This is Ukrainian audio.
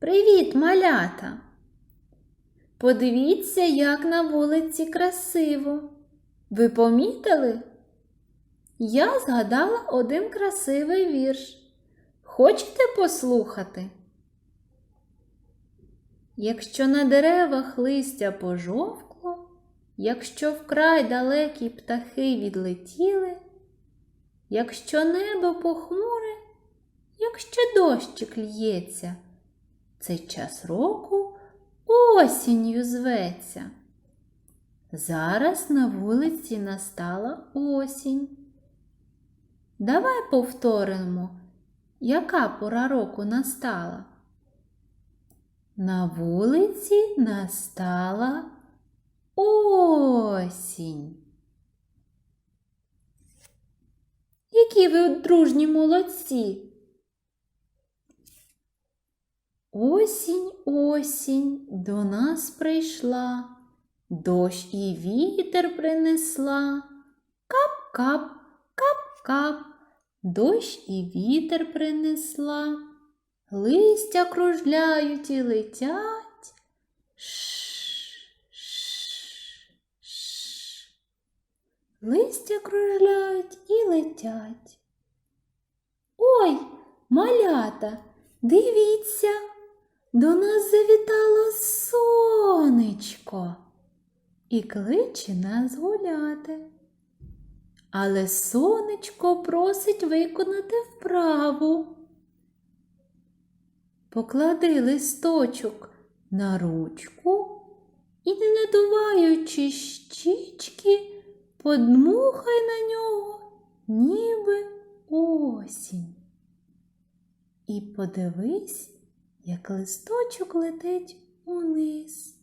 Привіт, малята! Подивіться, як на вулиці красиво. Ви помітили? Я згадала один красивий вірш. Хочете послухати? Якщо на деревах листя пожовкло, якщо вкрай далекі птахи відлетіли, якщо небо похмуре, якщо дощик лється, цей час року осінню зветься. Зараз на вулиці настала осінь. Давай повторимо, яка пора року настала. На вулиці настала осінь. Які ви дружні молодці! Осінь, осінь до нас прийшла, дощ і вітер принесла. Кап-кап, кап-кап, дощ і вітер принесла. Листя кружляють і летять. Ш-ш-ш. Листя кружляють і летять. Ой, малята, дивіться, до нас завітало сонечко і кличе нас гуляти. Але сонечко просить виконати вправу. Поклади листочок на ручку і, не надуваючи щічки, подмухай на нього, ніби осінь. І подивись, як листочок летить униз.